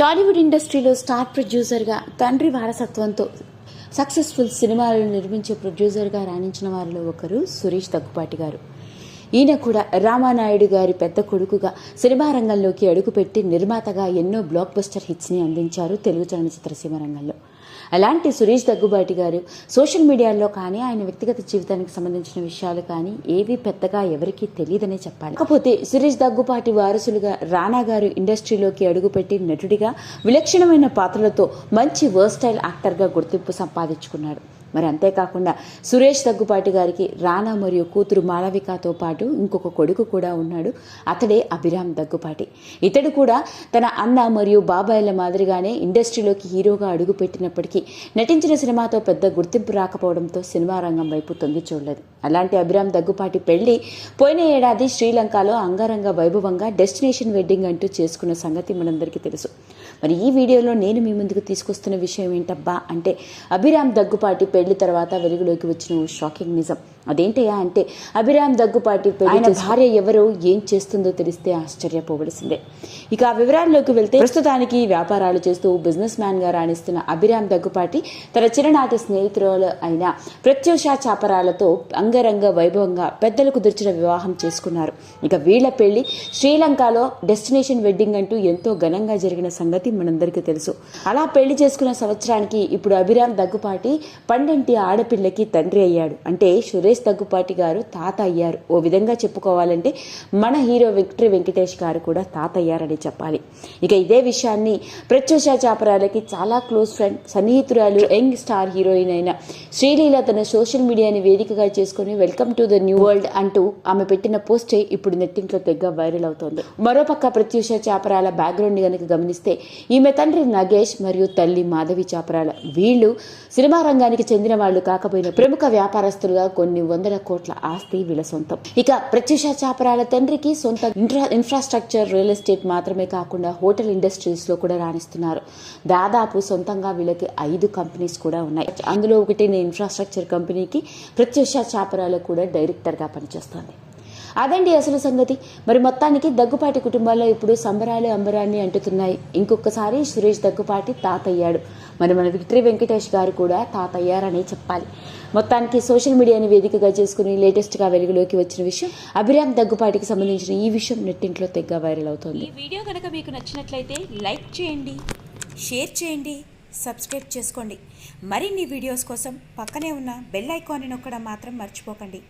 టాలీవుడ్ ఇండస్ట్రీలో స్టార్ ప్రొడ్యూసర్గా తండ్రి వారసత్వంతో సక్సెస్ఫుల్ సినిమాలను నిర్మించే ప్రొడ్యూసర్గా రాణించిన వారిలో ఒకరు సురేష్ దగ్గుపాటి గారు. ఈయన కూడా రామానాయుడు గారి పెద్ద కొడుకుగా సినిమా రంగంలోకి అడుగుపెట్టి నిర్మాతగా ఎన్నో బ్లాక్ బస్టర్ హిట్స్ని అందించారు తెలుగు చలనచిత్ర సీమ రంగంలో. అలాంటి సురేష్ దగ్గుబాటి గారు సోషల్ మీడియాలో కానీ ఆయన వ్యక్తిగత జీవితానికి సంబంధించిన విషయాలు కానీ ఏవి పెద్దగా ఎవరికీ తెలియదనే చెప్పాలి. కాకపోతే సురేష్ దగ్గుబాటి వారసులుగా రానా గారు ఇండస్ట్రీలోకి అడుగుపెట్టి నటుడిగా విలక్షణమైన పాత్రలతో మంచి వర్స్టైల్ యాక్టర్గా గుర్తింపు సంపాదించుకున్నాడు. మరి అంతేకాకుండా సురేష్ దగ్గుపాటి గారికి రానా మరియు కూతురు మాళవికతో పాటు ఇంకొక కొడుకు కూడా ఉన్నాడు. అతడే అభిరామ్ దగ్గుపాటి ఇతడు కూడా తన అన్న మరియు బాబాయిల మాదిరిగానే ఇండస్ట్రీలోకి హీరోగా అడుగుపెట్టినప్పటికీ నటించిన సినిమాతో పెద్ద గుర్తింపు రాకపోవడంతో సినిమా రంగం వైపు తొంగి చూడలేదు. అలాంటి అభిరామ్ దగ్గుపాటి పెళ్ళి పోయిన ఏడాది శ్రీలంకలో అంగరంగ వైభవంగా డెస్టినేషన్ వెడ్డింగ్ అంటూ చేసుకున్న సంగతి మనందరికీ తెలుసు. మరి ఈ వీడియోలో నేను మీ ముందుకు తీసుకొస్తున్న విషయం ఏంటబ్బా అంటే అభిరామ్ దగ్గుపాటి పెళ్ళి తర్వాత వెలుగులోకి వచ్చిన షాకింగ్ నిజం. అదేంటయ్యా అంటే అభిరామ్ దగ్గుపాటి పెళ్ళి ఆయన భార్య ఎవరో ఏం చేస్తుందో తెలిస్తే ఆశ్చర్యపోవలసిందే. ఇక ఆ వివరాల్లోకి వెళ్తే ప్రస్తుతానికి వ్యాపారాలు చేస్తూ బిజినెస్ మ్యాన్గా రాణిస్తున్న అభిరామ్ దగ్గుపాటి తన చిరనాటి స్నేహితురాలు అయిన ప్రత్యూష చాపరాలతో అంగరంగ వైభవంగా పెద్దలు కుదిర్చిన వివాహం చేసుకున్నారు. ఇక వీళ్ళ పెళ్ళి శ్రీలంకలో డెస్టినేషన్ వెడ్డింగ్ అంటూ ఎంతో ఘనంగా జరిగిన సంగతి మనందరికీ తెలుసు. అలా పెళ్ళి చేసుకున్న సంవత్సరానికి ఇప్పుడు అభిరామ్ దగ్గుపాటి పండంటి ఆడపిల్లకి తండ్రి అయ్యాడు. అంటే సురేష్ దగ్గుపాటి గారు తాత అయ్యారు ఓ విధంగా చెప్పుకోవాలంటే మన హీరో విక్టరీ వెంకటేష్ గారు కూడా తాత అయ్యారని చెప్పాలి. ఇక ఇదే విషయాన్ని ప్రత్యూష చాపరాలకి చాలా క్లోజ్ ఫ్రెండ్ సన్నిహితురాలు యంగ్ స్టార్ హీరోయిన్ అయిన శ్రీలీల తన సోషల్ మీడియాని వేదికగా చేసుకుని welcome to the new world అంటూ ఆమె పెట్టిన పోస్టే ఇప్పుడు నెట్టింట్లో తెగ వైరల్ అవుతోంది. మరోపక్క ప్రత్యూష చాపరాల బ్యాక్గ్రౌండ్ కనుక గమనిస్తే ఈమె తండ్రి నగేష్ మరియు తల్లి మాధవి చాపరాల వీళ్ళు సినిమా రంగానికి చెందిన వాళ్ళు కాకపోయిన ప్రముఖ వ్యాపారస్తులుగా కొన్ని వందల కోట్ల ఆస్తి వీళ్ళ సొంతం. ఇక ప్రత్యూష చాపరాల తండ్రికి సొంత ఇన్ఫ్రాస్ట్రక్చర్ రియల్ ఎస్టేట్ మాత్రమే కాకుండా హోటల్ ఇండస్ట్రీస్లో కూడా రాణిస్తున్నారు. దాదాపు సొంతంగా వీళ్ళకి ఐదు కంపెనీస్ కూడా ఉన్నాయి. అందులో ఒకటి ఇన్ఫ్రాస్ట్రక్చర్ కంపెనీకి ప్రత్యూష చాపరాల కూడా డైరెక్టర్గా పనిచేస్తుంది పనిచేస్తోంది అదండి అసలు సంగతి. మరి మొత్తానికి దగ్గుపాటి కుటుంబాల్లో ఇప్పుడు సంబరాలు అంబరాన్ని అంటుతున్నాయి. ఇంకొకసారి సురేష్ దగ్గుపాటి తాతయ్యాడు. మరి మన విక్టరీ వెంకటేష్ గారు కూడా తాతయ్యారనే చెప్పాలి. మొత్తానికి సోషల్ మీడియాని వేదికగా చేసుకుని లేటెస్ట్గా వెలుగులోకి వచ్చిన విషయం అభిరామ్ దగ్గుపాటికి సంబంధించిన ఈ విషయం నెట్టింట్లో తెగ్గ వైరల్ అవుతోంది. ఈ వీడియో కనుక మీకు నచ్చినట్లయితే లైక్ చేయండి షేర్ చేయండి సబ్స్క్రైబ్ చేసుకోండి. మరిన్ని వీడియోస్ కోసం పక్కనే ఉన్న బెల్ ఐకాన్ని నొక్కడం మాత్రం మర్చిపోకండి.